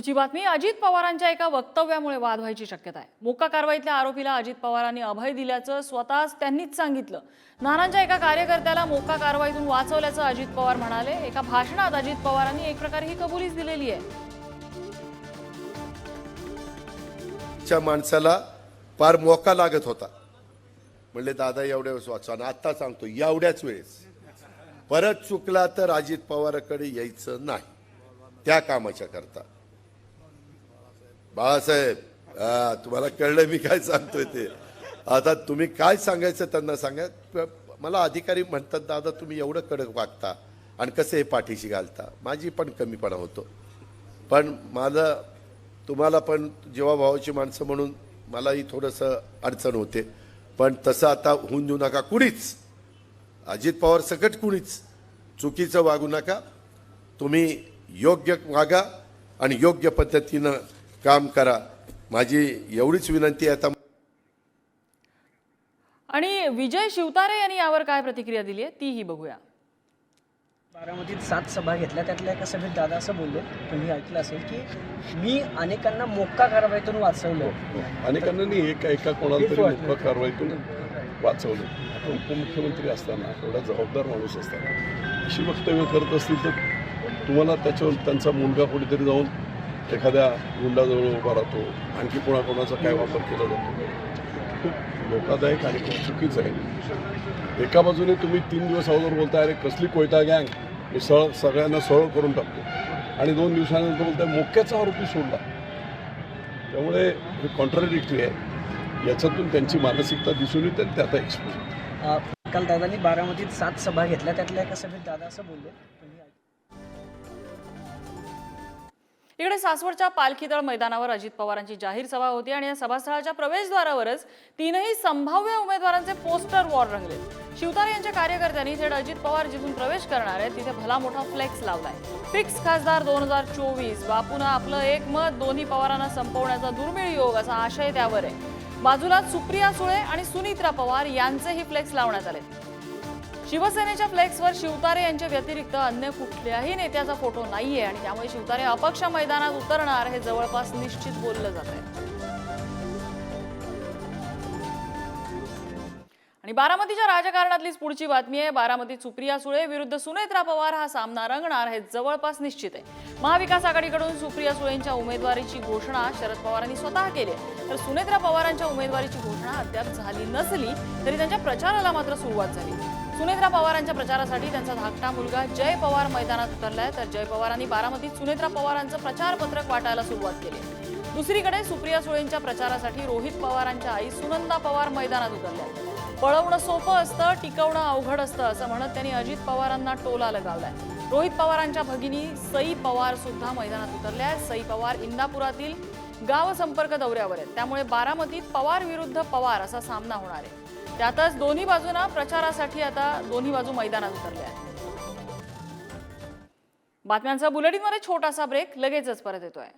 पुढची बातमी अजित पवारांच्या एका वक्तव्यामुळे वाद व्हायची शक्यता आहे. मोक्का कारवाईतल्या आरोपीला अजित पवारांनी अभय दिल्याचं स्वतःच त्यांनीच सांगितलं. नानांच्या एका कार्यकर्त्याला मोक्का कारवाईतून वाचवल्याचं अजित पवार म्हणाले. एका भाषणात अजित पवारांनी एक प्रकारे ही कबुलीच दिलेली आहे. च्या माणसाला फार मोका लागत होता. म्हणले दादा एवढ्या वेळेस वाचवा. आणि आत्ता सांगतो एवढ्याच वेळेस. परत चुकला तर अजित पवाराकडे यायचं नाही. त्या कामाच्या करता. बाळासाहेब हा, तुम्हाला कळलं मी काय सांगतोय ते. आता तुम्ही काय सांगायचं त्यांना सांगा. मला अधिकारी म्हणतात दादा तुम्ही एवढं कडक वागता आणि कसं हे पाठीशी घालता? माझी पण कमीपणा होतो. पण माझं तुम्हाला पण जेव्हा भावाची माणसं म्हणून मलाही थोडंसं अडचण होते. पण तसं आता होऊन देऊ नका कुणीच. अजित पवार सकट कुणीच. चुकीचं वागू नका. तुम्ही योग्य वागा आणि योग्य पद्धतीनं काम करा. माझी एवढीच विनंती आहे. आता आणि विजय शिवतारे यांनी यावर काय प्रतिक्रिया दिली आहे? तीही बघूया. बारामतीत सात सभा घेतल्या. त्यातल्या एका सभेत दादा असं बोलले तुम्ही ऐकलं असेल की मी अनेकांना मोक्का कारवाईतून वाचवलं. अनेकांना नाही एका एका कोणाला तरी मुख्य कारवाईतून वाचवलं. आता उपमुख्यमंत्री असताना एवढा जबाबदार माणूस असताना अशी वक्तव्य करत असतील तर तुम्हाला त्याच्यावर त्यांचा मुलगा कुठेतरी जाऊन एखाद्या गुंडाजवळ उभा राहतो आणखी कोणाकोणाचा काय वापर केला जातो? खूप धोकादायक आणि खूप चुकीचं आहे. एका बाजूने तुम्ही तीन दिवस अगोदर बोलताय अरे कसली कोयता गँग? मी सळ सगळ्यांना सरळ करून टाकतो. आणि दोन दिवसानंतर बोलताय मोक्याचा आरोपी सोडला. त्यामुळे हे कॉन्ट्राडिक्टरी आहे. याच्यातून त्यांची मानसिकता दिसून येते आणि त्याचा एक्सपोज काल दादांनी बारामतीत सात सभा घेतल्या. त्यातल्या एका सभेत दादा असं बोलले तिकडे सासवडच्या पालखीतळ मैदानावर अजित पवारांची जाहीर सभा होती आणि या सभास्थळाच्या प्रवेशद्वारावरच तीनही संभाव्य उमेदवारांचे पोस्टर वॉर रंगले. शिवतारे यांच्या कार्यकर्त्यांनी थेट अजित पवार जिथून प्रवेश करणार आहेत तिथे भला मोठा फ्लेक्स लावलाय. फिक्स खासदार दोन हजार चोवीस बापून आपलं एक मत दोन्ही पवारांना संपवण्याचा दुर्मिळ योग असा आशय त्यावर आहे. बाजूला सुप्रिया सुळे आणि सुनित्रा पवार यांचेही फ्लेक्स लावण्यात आले शिवसेनेच्या फ्लेक्सवर शिवतारे यांच्या व्यतिरिक्त अन्य कुठल्याही नेत्याचा फोटो नाहीये आणि त्यामुळे शिवतारे अपक्ष मैदानात उतरणार हे जवळपास निश्चित बोललं जात आहे आणि बारामतीच्या राजकारणातलीच पुढची बातमी आहे. बारामतीत सुप्रिया सुळे विरुद्ध सुनेत्रा पवार हा सामना रंगणार हे जवळपास निश्चित आहे. महाविकास आघाडीकडून सुप्रिया सुळेंच्या उमेदवारीची घोषणा शरद पवारांनी स्वतः केली तर सुनेत्रा पवारांच्या उमेदवारीची घोषणा अद्याप झाली नसली तरी त्यांच्या प्रचाराला मात्र सुरुवात झाली. सुनेत्रा पवारांच्या प्रचारासाठी त्यांचा धाकटा मुलगा जय पवार मैदानात उतरलाय. तर जय पवारांनी बारामतीत सुनेत्रा पवारांचं प्रचार पत्रक वाटायला सुरुवात केली. दुसरीकडे सुप्रिया सुळेंच्या प्रचारासाठी रोहित पवारांच्या आई सुनंदा पवार मैदानात उतरल्या. पळवणं सोपं असतं टिकवणं अवघड असतं असं म्हणत त्यांनी अजित पवारांना टोला लगावलाय. रोहित पवारांच्या भगिनी सई पवार सुद्धा मैदानात उतरल्या सई पवार इंदापुरातील गाव संपर्क दौऱ्यावर आहेत. त्यामुळे बारामतीत पवार विरुद्ध पवार असा सामना होणार आहे. त्यातच दोन्ही बाजूंना प्रचारासाठी आता दोन्ही बाजू मैदानात उतरल्या आहेत. बातम्यांचा बुलेटिनमध्ये छोटासा ब्रेक लगेचच परत येतोय.